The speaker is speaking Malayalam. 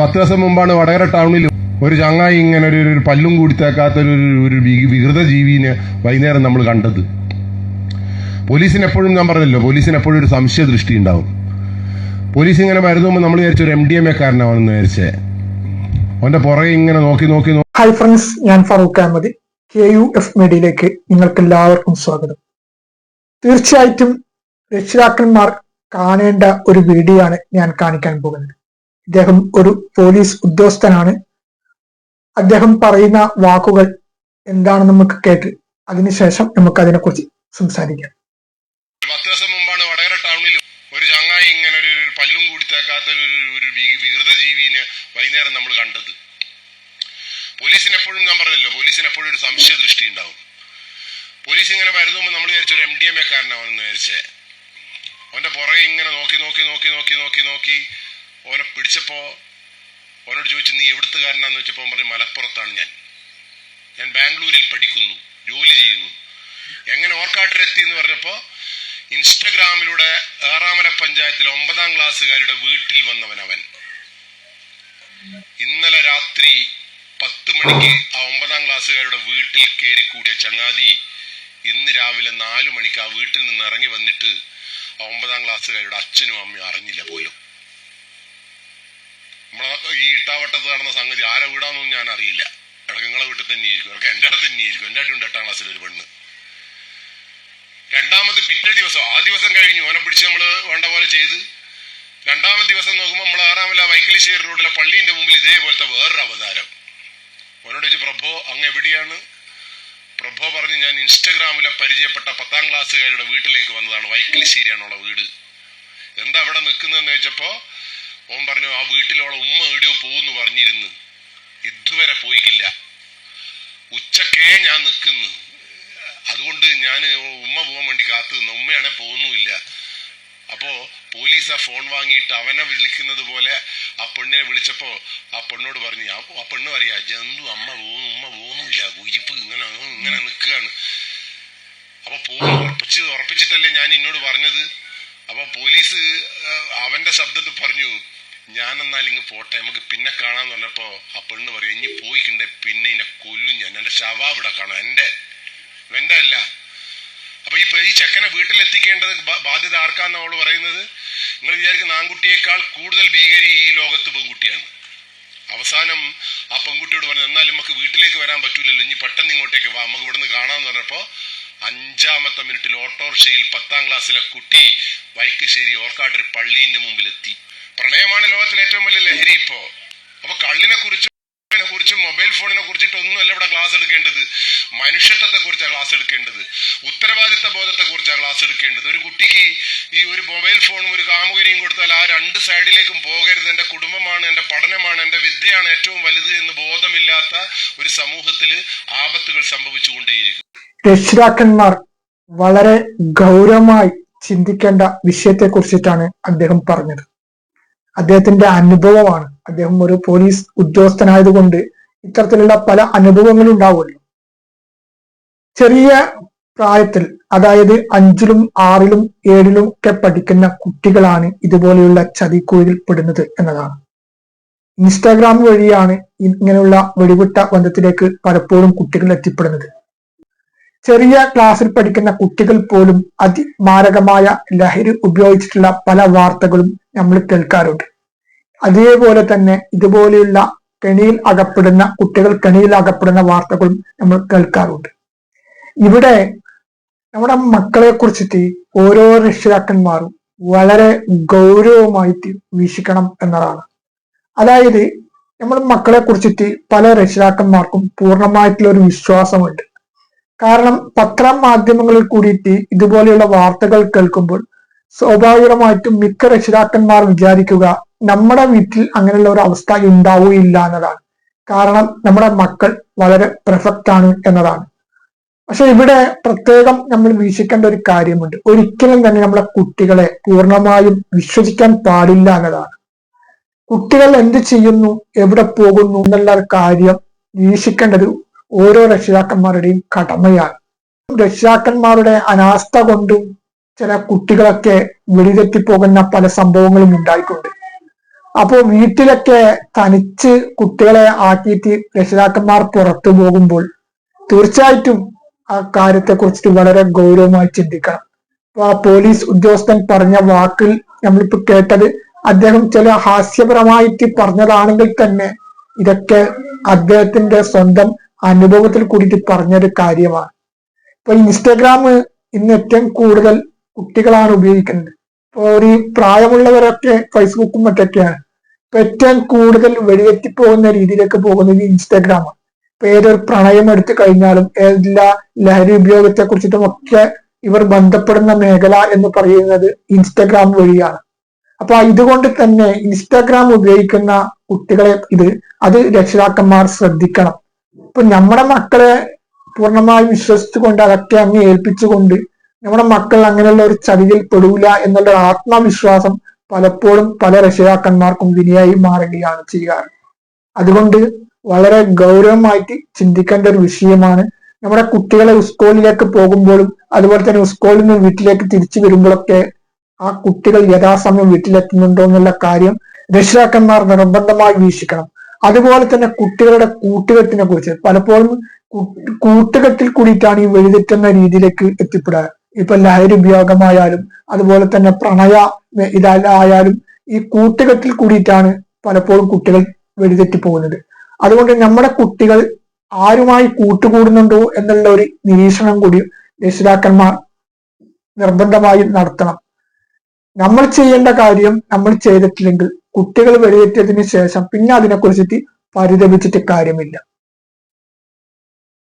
പത്ത് ദിവസം മുമ്പാണ് വടകര ടൗണിൽ ഒരു ചങ്ങായി ഇങ്ങനെ ഒരു ഒരു പല്ലും കൂടി തേക്കാത്ത ഒരു വികൃത ജീവിനെ വൈകുന്നേരം നമ്മൾ കണ്ടത്. പോലീസിന് എപ്പോഴും ഞാൻ പറഞ്ഞല്ലോ പോലീസിന് എപ്പോഴും ഒരു സംശയ ദൃഷ്ടി ഉണ്ടാവും. പോലീസ് ഇങ്ങനെ മരുന്നുമ്പോൾ നമ്മൾ വിചാരിച്ച ഒരു എം ഡി എം എ കാരനാണെന്ന് വിചാരിച്ചേ. അവന്റെ പുറകെ ഇങ്ങനെ നോക്കി നോക്കി ഹായ് ഫ്രണ്ട്സ് ഞാൻ Farooq Ahmed. K U F മീഡിയയിലേക്ക് നിങ്ങൾക്ക് എല്ലാവർക്കും സ്വാഗതം. തീർച്ചയായിട്ടും രക്ഷിതാക്കന്മാർ കാണേണ്ട ഒരു വീഡിയോ ആണ് ഞാൻ കാണിക്കാൻ പോകുന്നത്. ഇദ്ദേഹം ഒരു പോലീസ് ഉദ്യോഗസ്ഥനാണ്. അദ്ദേഹം പറയുന്ന വാക്കുകൾ എന്താണെന്ന് നമുക്ക് കേട്ട് അതിനുശേഷം നമുക്ക് അതിനെക്കുറിച്ച് സംസാരിക്കാം പത്ത് ദിവസം മുമ്പാണ് വടകര ടൗണിൽ ഒരു ചങ്ങായി ഇങ്ങനെ ഒരു ഒരു പല്ലും കൂടി തേക്കാത്ത ഒരു വികൃത ജീവിനെ വൈകുന്നേരം നമ്മൾ കണ്ടത്. പോലീസിന് എപ്പോഴും ഞാൻ പറഞ്ഞല്ലോ പോലീസിന് എപ്പോഴും ഒരു സംശയ ദൃഷ്ടി ഉണ്ടാവും. പോലീസ് ഇങ്ങനെ വരുന്നുമ്പോൾ നമ്മൾ വിചാരിച്ച ഒരു എം ഡി എം എ കാരനാണെന്ന് വിചാരിച്ചേ. അവന്റെ പുറകെ ഇങ്ങനെ നോക്കി നോക്കി നോക്കി നോക്കി നോക്കി നോക്കി ഓനെ പിടിച്ചപ്പോൾ ഓനോട് ചോദിച്ചു നീ എവിടുത്തുകാരനാന്ന്? വെച്ചപ്പോൾ പറഞ്ഞു മലപ്പുറത്താണ് ഞാൻ. ഞാൻ ബാംഗ്ലൂരിൽ പഠിക്കുന്നു ജോലി ചെയ്യുന്നു. എങ്ങനെ ഓർക്കാട്ടിലെത്തി എന്ന് പറഞ്ഞപ്പോൾ ഇൻസ്റ്റഗ്രാമിലൂടെ ഏറാമല പഞ്ചായത്തിലെ ഒമ്പതാം ക്ലാസ്സുകാരുടെ വീട്ടിൽ വന്നവൻ അവൻ. ഇന്നലെ രാത്രി പത്ത് മണിക്ക് ആ ഒമ്പതാം ക്ലാസ്സുകാരുടെ വീട്ടിൽ കയറി കൂടിയ ചങ്ങാതി ഇന്ന് രാവിലെ നാലു മണിക്ക് ആ വീട്ടിൽ നിന്ന് ഇറങ്ങി വന്നിട്ട് ആ ഒമ്പതാം ക്ലാസ്സുകാരുടെ അച്ഛനും അമ്മയും അറിഞ്ഞില്ല പോലും. ഇട്ടാവട്ടത്ത് നടന്ന സംഗതി ആരെ വീടാന്നൊന്നും ഞാൻ അറിയില്ല. ഇടയ്ക്ക് നിങ്ങളെ വീട്ടിൽ തന്നെയായിരിക്കും. ഇടയ്ക്ക് എന്റെ അടുത്ത് തന്നെയായിരിക്കും. എന്റെ അടുത്തുണ്ട് എട്ടാം ക്ലാസ്സിൽ ഒരു പെണ്ണ്. രണ്ടാമത് പിറ്റേ ദിവസം ആ ദിവസം കഴിഞ്ഞു ഓനെ പിടിച്ച് നമ്മൾ വേണ്ട പോലെ ചെയ്ത് രണ്ടാമത്തെ ദിവസം നോക്കുമ്പോൾ നമ്മൾ ആറാമല വൈക്കലിശ്ശേരി റോഡിലെ പള്ളീന്റെ മുമ്പിൽ ഇതേപോലത്തെ വേറൊരു അവതാരം. ഓനോട് ചോദിച്ചു പ്രഭോ അങ്ങ് എവിടെയാണ്? പ്രഭോ പറഞ്ഞ് ഞാൻ ഇൻസ്റ്റഗ്രാമിലെ പരിചയപ്പെട്ട പത്താം ക്ലാസ്സുകാരുടെ വീട്ടിലേക്ക് വന്നതാണ്. വൈക്കലിശ്ശേരിയാണുള്ള വീട്. എന്താ അവിടെ നിൽക്കുന്നതെന്ന് ചോദിച്ചപ്പോ ഓൻ പറഞ്ഞു ആ വീട്ടിലുള്ള ഉമ്മ എവിടെയോ പോകുന്നു പറഞ്ഞിരുന്നു. ഇതുവരെ പോയിക്കില്ല. ഉച്ചക്കേ ഞാൻ നിൽക്കുന്നു അതുകൊണ്ട് ഞാൻ ഉമ്മ പോകാൻ വേണ്ടി കാത്തു നിന്നു. ഉമ്മയാണെ പോകുന്നുമില്ല അപ്പോ പോലീസ് ആ ഫോൺ വാങ്ങിയിട്ട് അവനെ വിളിക്കുന്നത് പോലെ ആ പെണ്ണിനെ വിളിച്ചപ്പോ ആ പെണ്ണോട് പറഞ്ഞു ആ പെണ്ണ് പറയാ ജന്തു അമ്മ പോകുന്നു ഉമ്മ പോകുന്നില്ല കുരിപ്പ് ഇങ്ങനെ ഇങ്ങനെ നിൽക്കുകയാണ്. അപ്പൊ പോകുന്നു ഉറപ്പിച്ച് ഉറപ്പിച്ചിട്ടല്ലേ ഞാൻ എന്നോട് പറഞ്ഞത്? അപ്പൊ പോലീസ് അവന്റെ ശബ്ദത്തിൽ പറഞ്ഞു ഞാൻ എന്നാൽ ഇങ്ങ് പോട്ടെ നമുക്ക് പിന്നെ കാണാന്ന് പറഞ്ഞപ്പോ ആ പെണ്ണ് പറയും ഇനി പോയിക്കണ്ടേ പിന്നെ ഇന്നെ കൊല്ലും ഞാൻ. എന്റെ ശവ ഇവിടെ കാണാം. എന്റെ വെണ്ട അല്ല. അപ്പൊ ഈ ഈ ചെക്കനെ വീട്ടിലെത്തിക്കേണ്ടത് ബാധ്യത ആർക്കാന്ന് അവൾ പറയുന്നത്? നിങ്ങൾ വിചാരിക്കുന്ന ആൺകുട്ടിയേക്കാൾ കൂടുതൽ ഭീകരി ഈ ലോകത്ത് പെൺകുട്ടിയാണ്. അവസാനം ആ പെൺകുട്ടിയോട് പറഞ്ഞു എന്നാലും നമുക്ക് വീട്ടിലേക്ക് വരാൻ പറ്റൂലല്ലോ. ഇനി പെട്ടെന്ന് ഇങ്ങോട്ടേക്ക് വാ. നമുക്ക് ഇവിടുന്ന് കാണാന്ന് പറഞ്ഞപ്പോ അഞ്ചാമത്തെ മിനിറ്റിൽ ഓട്ടോറിക്ഷയിൽ പത്താം ക്ലാസ്സിലെ കുട്ടി വൈക്കശ്ശേരി ഓർക്കാട്ടൊരു പള്ളീന്റെ മുമ്പിലെത്തി. പ്രണയമാണ് ലോകത്തിലെ ഏറ്റവും വലിയ ലഹരി ഇപ്പോ. അപ്പൊ കള്ളിനെ കുറിച്ചും കുറിച്ചും മൊബൈൽ ഫോണിനെ കുറിച്ചിട്ടൊന്നുമല്ല ഇവിടെ ക്ലാസ് എടുക്കേണ്ടത്. മനുഷ്യത്വത്തെ കുറിച്ചാണ് ക്ലാസ് എടുക്കേണ്ടത്. ഉത്തരവാദിത്ത ബോധത്തെ കുറിച്ചാണ് ക്ലാസ് എടുക്കേണ്ടത്. ഒരു കുട്ടിക്ക് ഈ ഒരു മൊബൈൽ ഫോണും ഒരു കാമുകനെയും കൊടുത്താൽ ആ രണ്ട് സൈഡിലേക്കും പോകരുത്. എന്റെ കുടുംബമാണ് എന്റെ പഠനമാണ് എന്റെ വിദ്യയാണ് ഏറ്റവും വലുത് എന്ന് ബോധമില്ലാത്ത ഒരു സമൂഹത്തിൽ ആപത്തുകൾ സംഭവിച്ചുകൊണ്ടേയിരിക്കും രക്ഷിതാക്കന്മാർ വളരെ ഗൗരവമായി ചിന്തിക്കേണ്ട വിഷയത്തെ കുറിച്ചിട്ടാണ് അദ്ദേഹം പറഞ്ഞത്. അദ്ദേഹത്തിന്റെ അനുഭവമാണ്. അദ്ദേഹം ഒരു പോലീസ് ഉദ്യോഗസ്ഥനായതുകൊണ്ട് ഇത്തരത്തിലുള്ള പല അനുഭവങ്ങളും ഉണ്ടാവുമല്ലോ. ചെറിയ പ്രായത്തിൽ അതായത് അഞ്ചിലും ആറിലും ഏഴിലും ഒക്കെ പഠിക്കുന്ന കുട്ടികളാണ് ഇതുപോലെയുള്ള ചതിക്കുഴിയിൽ പെടുന്നത് എന്നതാണ്. ഇൻസ്റ്റാഗ്രാം വഴിയാണ് ഇങ്ങനെയുള്ള വെടിവിട്ട ബന്ധത്തിലേക്ക് പലപ്പോഴും കുട്ടികൾ എത്തിപ്പെടുന്നത്. ചെറിയ ക്ലാസ്സിൽ പഠിക്കുന്ന കുട്ടികൾ പോലും അതിമാരകമായ ലഹരി ഉപയോഗിച്ചിട്ടുള്ള പല വാർത്തകളും നമ്മൾ കേൾക്കാറുണ്ട്. അതേപോലെ തന്നെ ഇതുപോലെയുള്ള കെണിയിൽ അകപ്പെടുന്ന കുട്ടികൾ കെണിയിൽ അകപ്പെടുന്ന വാർത്തകളും നമ്മൾ കേൾക്കാറുണ്ട്. ഇവിടെ നമ്മുടെ മക്കളെ കുറിച്ചിട്ട് ഓരോ രക്ഷിതാക്കന്മാരും വളരെ ഗൗരവമായിട്ട് വീക്ഷിക്കണം എന്നതാണ്. അതായത് നമ്മൾ മക്കളെ കുറിച്ചിട്ട് പല രക്ഷിതാക്കന്മാർക്കും പൂർണമായിട്ടുള്ള ഒരു വിശ്വാസമുണ്ട്. കാരണം പത്രമാധ്യമങ്ങളിൽ കൂടിയിട്ട് ഇതുപോലെയുള്ള വാർത്തകൾ കേൾക്കുമ്പോൾ സ്വാഭാവികമായിട്ടും മിക്ക രക്ഷിതാക്കന്മാർ വിചാരിക്കുക നമ്മുടെ വീട്ടിൽ അങ്ങനെയുള്ള ഒരു അവസ്ഥ ഉണ്ടാവുകയില്ല എന്നതാണ്. കാരണം നമ്മുടെ മക്കൾ വളരെ പെർഫെക്റ്റ് ആണ് എന്നതാണ്. പക്ഷെ ഇവിടെ പ്രത്യേകം നമ്മൾ വീക്ഷിക്കേണ്ട ഒരു കാര്യമുണ്ട്. ഒരിക്കലും തന്നെ നമ്മുടെ കുട്ടികളെ പൂർണമായും വിശ്വസിക്കാൻ പാടില്ല എന്നതാണ്. കുട്ടികൾ എന്ത് ചെയ്യുന്നു എവിടെ പോകുന്നു എന്നുള്ള കാര്യം വീക്ഷിക്കേണ്ടത് ഓരോ രക്ഷിതാക്കന്മാരുടെയും കടമയാണ്. രക്ഷിതാക്കന്മാരുടെ അനാസ്ഥ കൊണ്ടും ചില കുട്ടികളൊക്കെ വെടിതെറ്റിപ്പോകുന്ന പല സംഭവങ്ങളും ഉണ്ടായിട്ടുണ്ട്. അപ്പോ വീട്ടിലൊക്കെ തനിച്ച് കുട്ടികളെ ആക്കിയിട്ട് രക്ഷിതാക്കന്മാർ പുറത്തു പോകുമ്പോൾ തീർച്ചയായിട്ടും ആ കാര്യത്തെ കുറിച്ചിട്ട് വളരെ ഗൗരവമായി ചിന്തിക്കണം. ഇപ്പൊ ആ പോലീസ് ഉദ്യോഗസ്ഥൻ പറഞ്ഞ വാക്കിൽ നമ്മളിപ്പോ കേട്ടത് അദ്ദേഹം ചില ഹാസ്യപരമായിട്ട് പറഞ്ഞതാണെങ്കിൽ തന്നെ ഇതൊക്കെ അദ്ദേഹത്തിന്റെ സ്വന്തം അനുഭവത്തിൽ കൂടിയിട്ട് പറഞ്ഞൊരു കാര്യമാണ്. ഇപ്പൊ ഇൻസ്റ്റഗ്രാം ഇന്ന് ഏറ്റവും കൂടുതൽ കുട്ടികളാണ് ഉപയോഗിക്കുന്നത്. ഇപ്പൊ ഒരു പ്രായമുള്ളവരൊക്കെ ഫേസ്ബുക്കും മറ്റൊക്കെയാണ്. ഇപ്പൊ ഏറ്റവും കൂടുതൽ വെടിവെത്തി പോകുന്ന രീതിയിലേക്ക് പോകുന്നത് ഇൻസ്റ്റാഗ്രാമാണ് ഇപ്പൊ ഏതൊരു പ്രണയം എടുത്തു കഴിഞ്ഞാലും എല്ലാ ലഹരി ഉപയോഗത്തെ കുറിച്ചിട്ടും ഒക്കെ ഇവർ ബന്ധപ്പെടുന്ന മേഖല എന്ന് പറയുന്നത് ഇൻസ്റ്റാഗ്രാം വഴിയാണ്. അപ്പൊ ഇതുകൊണ്ട് തന്നെ ഇൻസ്റ്റാഗ്രാം ഉപയോഗിക്കുന്ന കുട്ടികളെ ഇത് അത് രക്ഷിതാക്കന്മാർ ശ്രദ്ധിക്കണം. ഇപ്പൊ നമ്മുടെ മക്കളെ പൂർണമായും വിശ്വസിച്ചുകൊണ്ട് അതൊക്കെ അങ്ങ് ഏൽപ്പിച്ചുകൊണ്ട് നമ്മുടെ മക്കൾ അങ്ങനെയുള്ള ഒരു ചതിയിൽ പെടൂല എന്നുള്ള ആത്മവിശ്വാസം പലപ്പോഴും പല രക്ഷിതാക്കന്മാർക്കും വിനിയായി മാറുകയാണ് ചെയ്യാറ്. അതുകൊണ്ട് വളരെ ഗൗരവമായിട്ട് ചിന്തിക്കേണ്ട ഒരു വിഷയമാണ് നമ്മുടെ കുട്ടികളെ സ്കൂളിലേക്ക് പോകുമ്പോഴും അതുപോലെ തന്നെ സ്കൂളിൽ നിന്ന് വീട്ടിലേക്ക് തിരിച്ചു വരുമ്പോഴൊക്കെ ആ കുട്ടികൾ യഥാസമയം വീട്ടിലെത്തുന്നുണ്ടോ എന്നുള്ള കാര്യം രക്ഷിതാക്കന്മാർ നിർബന്ധമായി വീക്ഷിക്കണം. അതുപോലെ തന്നെ കുട്ടികളുടെ കൂട്ടുകെട്ടിനെ കുറിച്ച് പലപ്പോഴും കൂട്ടുകെട്ടിൽ കൂടിയിട്ടാണ് ഈ വഴിതെറ്റുന്ന രീതിയിലേക്ക് എത്തിപ്പെടുക. ഇപ്പൊ ലഹരി ഉപയോഗമായാലും അതുപോലെ തന്നെ പ്രണയ ഇതായാലും ഈ കൂട്ടുകെട്ടിൽ കൂടിയിട്ടാണ് പലപ്പോഴും കുട്ടികൾ വെടിതെറ്റി പോകുന്നത്. അതുകൊണ്ട് നമ്മുടെ കുട്ടികൾ ആരുമായി കൂട്ടുകൂടുന്നുണ്ടോ എന്നുള്ള ഒരു നിരീക്ഷണം കൂടി രക്ഷിതാക്കന്മാർ നിർബന്ധമായും നടത്തണം. നമ്മൾ ചെയ്യേണ്ട കാര്യം നമ്മൾ ചെയ്തിട്ടില്ലെങ്കിൽ കുട്ടികൾ വെടിയേറ്റതിന് ശേഷം പിന്നെ അതിനെക്കുറിച്ചിട്ട് പരിതപിച്ചിട്ട് കാര്യമില്ല.